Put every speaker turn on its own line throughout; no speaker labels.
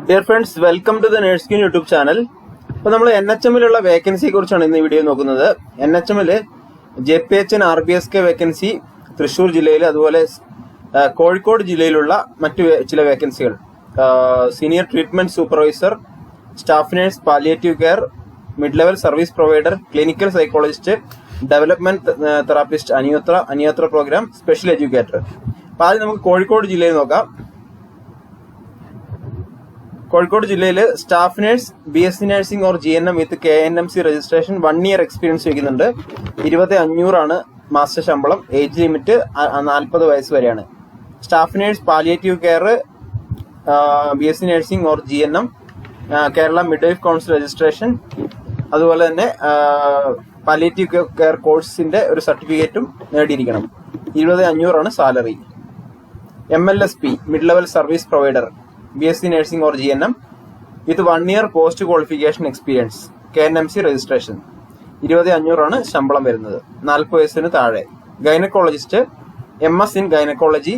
Dear friends welcome to the നേഴ്സ്കിൻ YouTube channel അപ്പോൾ നമ്മൾ N H എമ്മിലുള്ള വേക്കൻസിയെ കുറിച്ചാണ് ഇന്ന് വീഡിയോ നോക്കുന്നത്. എൻ എച്ച് എമ്മിൽ J P H N R B S K vacancy Thrissur ജില്ലയിൽ അതുപോലെ കോഴിക്കോട് ജില്ലയിലുള്ള മറ്റു ചില വേക്കൻസികൾ senior treatment supervisor staff nurse palliative care mid level service provider clinical psychologist development therapist Anuyatra Anuyatra program special educator അപ്പോൾ ആദ്യം നമുക്ക് കോഴിക്കോട് ജില്ലയിൽ നോക്കാം. കോഴിക്കോട് ജില്ലയിൽ staff nurse B S C nursing or G N M with K N M C registration one year experience വയ്ക്കുന്നുണ്ട് ഇരുപത് അഞ്ഞൂറാണ് മാസ്റ്റർ ശമ്പളം. ഏജ് ലിമിറ്റ് നാൽപ്പത് വയസ്സ് വരെയാണ്. Staff nurse palliative care B S C nursing or G N M Kerala midwife council registration അതുപോലെ തന്നെ പാലിയേറ്റീവ് കെയർ കോഴ്സിന്റെ ഒരു സർട്ടിഫിക്കറ്റും നേടിയിരിക്കണം. ഇരുപത് അഞ്ഞൂറാണ് salary. M L S P mid level service provider B S C nursing or G N M with one year post qualification experience K N M C registration ഇരുപത് അഞ്ഞൂറാണ് ശമ്പളം വരുന്നത്. നാൽപ്പത് വയസ്സിന് താഴെ. Gynaecologist M S in gynaecology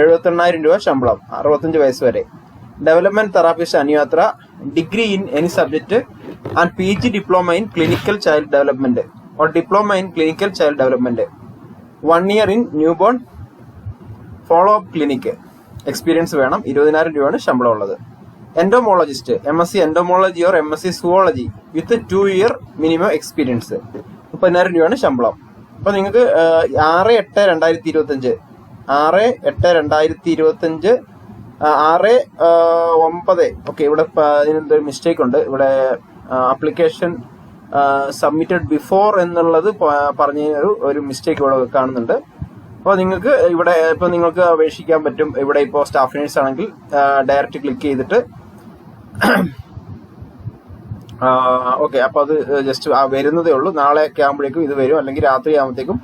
എഴുപത്തെണ്ണായിരം രൂപ ശമ്പളം അറുപത്തഞ്ച് വയസ്സ് വരെ. Development therapist Anuyathra degree in any subject and P G diploma in clinical child development or diploma in clinical child development one year in newborn follow up clinic experience വേണം. ഇരുപതിനായിരം രൂപയാണ് ശമ്പളം ഉള്ളത്. Entomologist M S C entomology or M S C zoology with two year minimum experience മുപ്പതിനായിരം രൂപയാണ് ശമ്പളം. അപ്പൊ നിങ്ങൾക്ക് ആറ് എട്ട് രണ്ടായിരത്തി ഇരുപത്തി അഞ്ച് ആറ് എട്ട് രണ്ടായിരത്തി ഇരുപത്തി അഞ്ച് ആറ് ഒമ്പത് ഓക്കെ ഇവിടെ ഇതിനെന്തൊരു മിസ്റ്റേക്ക് ഉണ്ട്. ഇവിടെ ആപ്ലിക്കേഷൻ സബ്മിറ്റഡ് ബിഫോർ എന്നുള്ളത് പറഞ്ഞ ഒരു ഒരു മിസ്റ്റേക്ക് ഇവിടെ കാണുന്നുണ്ട്. അപ്പോൾ നിങ്ങൾക്ക് ഇവിടെ ഇപ്പോൾ നിങ്ങൾക്ക് അപേക്ഷിക്കാൻ പറ്റും. ഇവിടെ ഇപ്പോൾ സ്റ്റാഫ് നേഴ്സ് ആണെങ്കിൽ ഡയറക്റ്റ് ക്ലിക്ക് ചെയ്തിട്ട് ഓക്കെ അപ്പോൾ അത് ജസ്റ്റ് വരുന്നതേ ഉള്ളൂ. നാളെ ഒക്കെ ആകുമ്പോഴേക്കും ഇത് വരും. അല്ലെങ്കിൽ രാത്രി ആകുമ്പോഴത്തേക്കും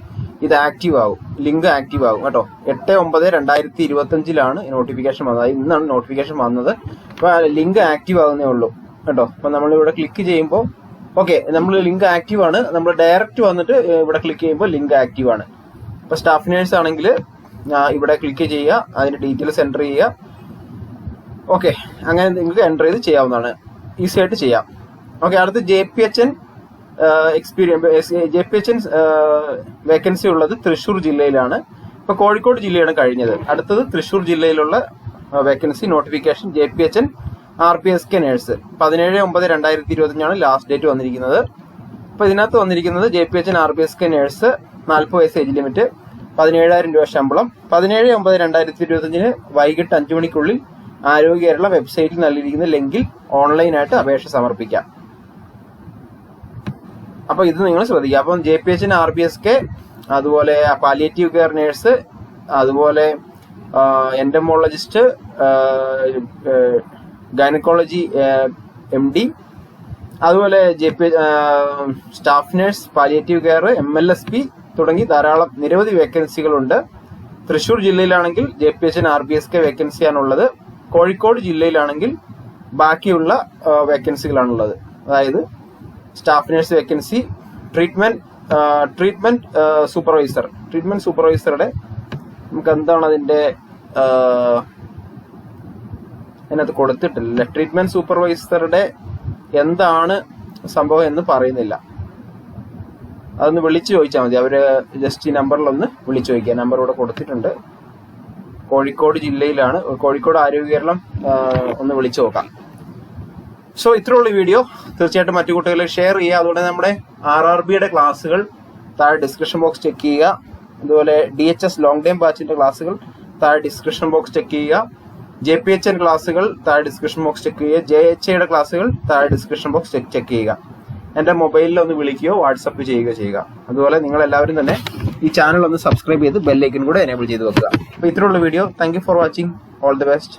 ഇത് ആക്റ്റീവ് ആകും ലിങ്ക് ആക്റ്റീവ് ആകും കേട്ടോ? എട്ട് ഒമ്പത് രണ്ടായിരത്തി ഇരുപത്തഞ്ചിലാണ് നോട്ടിഫിക്കേഷൻ വന്നത്. ഇന്നാണ് നോട്ടിഫിക്കേഷൻ വന്നത്. അപ്പോൾ ലിങ്ക് ആക്റ്റീവ് ആകുന്നേ ഉള്ളൂ. കേട്ടോ? അപ്പോൾ നമ്മളിവിടെ ക്ലിക്ക് ചെയ്യുമ്പോൾ ഓക്കെ നമ്മൾ ലിങ്ക് ആക്റ്റീവ് ആണ്. നമ്മൾ ഡയറക്റ്റ് വന്നിട്ട് ഇവിടെ ക്ലിക്ക് ചെയ്യുമ്പോൾ ലിങ്ക് ആക്റ്റീവ് ആണ്. ഇപ്പൊ സ്റ്റാഫ് നേഴ്സ് ആണെങ്കിൽ ഇവിടെ ക്ലിക്ക് ചെയ്യുക അതിന്റെ ഡീറ്റെയിൽസ് എന്റർ ചെയ്യുക. ഓക്കെ അങ്ങനെ നിങ്ങൾക്ക് എന്റർ ചെയ്ത് ചെയ്യാവുന്നതാണ്. ഈസി ആയിട്ട് ചെയ്യാം. ഓക്കെ അടുത്ത് J P H N experience J P H N vacancy ഉള്ളത് തൃശ്ശൂർ ജില്ലയിലാണ്. ഇപ്പൊ കോഴിക്കോട് ജില്ലയാണ് കഴിഞ്ഞത്. അടുത്തത് തൃശ്ശൂർ ജില്ലയിലുള്ള vacancy notification J P H N R P S K nurse പതിനേഴ് ഒമ്പത് രണ്ടായിരത്തി ഇരുപത്തിയഞ്ചാണ് ലാസ്റ്റ് ഡേറ്റ് വന്നിരിക്കുന്നത്. അപ്പൊ ഇതിനകത്ത് വന്നിരിക്കുന്നത് J P H N R P S K nurse നാൽപ്പത് വയസ്സ് ഏജ് ലിമിറ്റ് പതിനേഴായിരം രൂപ ശമ്പളം. പതിനേഴ് ഒമ്പത് രണ്ടായിരത്തി ഇരുപത്തഞ്ചിന് വൈകിട്ട് അഞ്ചു മണിക്കുള്ളിൽ ആരോഗ്യ കേരള വെബ്സൈറ്റിൽ നൽകിയിരിക്കുന്ന ലിങ്കിൽ ഓൺലൈനായിട്ട് അപേക്ഷ സമർപ്പിക്കാം. അപ്പൊ ഇത് നിങ്ങൾ ശ്രദ്ധിക്കുക. അപ്പം J P H R B S K അതുപോലെ പാലിയേറ്റീവ് കെയർ നേഴ്സ് അതുപോലെ എൻഡമോളജിസ്റ്റ് ഗൈനക്കോളജി എം ഡി അതുപോലെ J P staff nurse palliative care M L S P തുടങ്ങി ധാരാളം നിരവധി വേക്കൻസികളുണ്ട്. Thrissur ജില്ലയിലാണെങ്കിൽ J P S N R B S K വേക്കൻസിയാണുള്ളത്. Kozhikode ജില്ലയിലാണെങ്കിൽ ബാക്കിയുള്ള വേക്കൻസികളാണുള്ളത്. അതായത് staff nurse vacancy treatment treatment supervisor. Treatment സൂപ്പർവൈസറുടെ നമുക്ക് എന്താണ് അതിന്റെ അതിനകത്ത് കൊടുത്തിട്ടില്ല. ട്രീറ്റ്മെന്റ് സൂപ്പർവൈസറുടെ എന്താണ് സംഭവം എന്ന് പറയുന്നില്ല. അതൊന്ന് വിളിച്ചു ചോദിച്ചാൽ മതി. അവർ ജസ്റ്റ് ഈ നമ്പറിലൊന്ന് വിളിച്ചു ചോദിക്കുക നമ്പർ ഇവിടെ കൊടുത്തിട്ടുണ്ട്. കോഴിക്കോട് ജില്ലയിലാണ്. കോഴിക്കോട് ആരോഗ്യ കേരളം ഒന്ന് വിളിച്ചു നോക്കാം. സോ ഇത്രയുള്ള വീഡിയോ. തീർച്ചയായിട്ടും മറ്റു കുട്ടികളെ ഷെയർ ചെയ്യുക. അതുപോലെ നമ്മുടെ ആർ ആർ ബിയുടെ ക്ലാസ്സുകൾ താഴെ ഡിസ്ക്രിപ്ഷൻ ബോക്സ് ചെക്ക് ചെയ്യുക. അതുപോലെ D H S long time ബാച്ചിന്റെ ക്ലാസ്സുകൾ താഴെ ഡിസ്ക്രിപ്ഷൻ ബോക്സ് ചെക്ക് ചെയ്യുക. ജെ പി എച്ച് എൻ ക്ലാസ്സുകൾ താഴെ ഡിസ്ക്രിപ്ഷൻ ബോക്സ് ചെക്ക് ചെയ്യുക. ജെ എച്ച് ഐയുടെ ക്ലാസ്സുകൾ താഴെ ഡിസ്ക്രിപ്ഷൻ ബോക്സ് ചെക്ക് ചെക്ക് ചെയ്യുക. എന്റെ മൊബൈലിൽ ഒന്ന് വിളിക്കുകയോ വാട്സപ്പ് ചെയ്യുകയോ ചെയ്യുക. അതുപോലെ നിങ്ങൾ എല്ലാവരും തന്നെ ഈ ചാനൽ ഒന്ന് സബ്സ്ക്രൈബ് ചെയ്ത് ബെല്ലൈക്കൻ കൂടെ എനേബിൾ ചെയ്ത് വെക്കുക. അപ്പോൾ ഇത്രയുള്ള video thank for watching all the best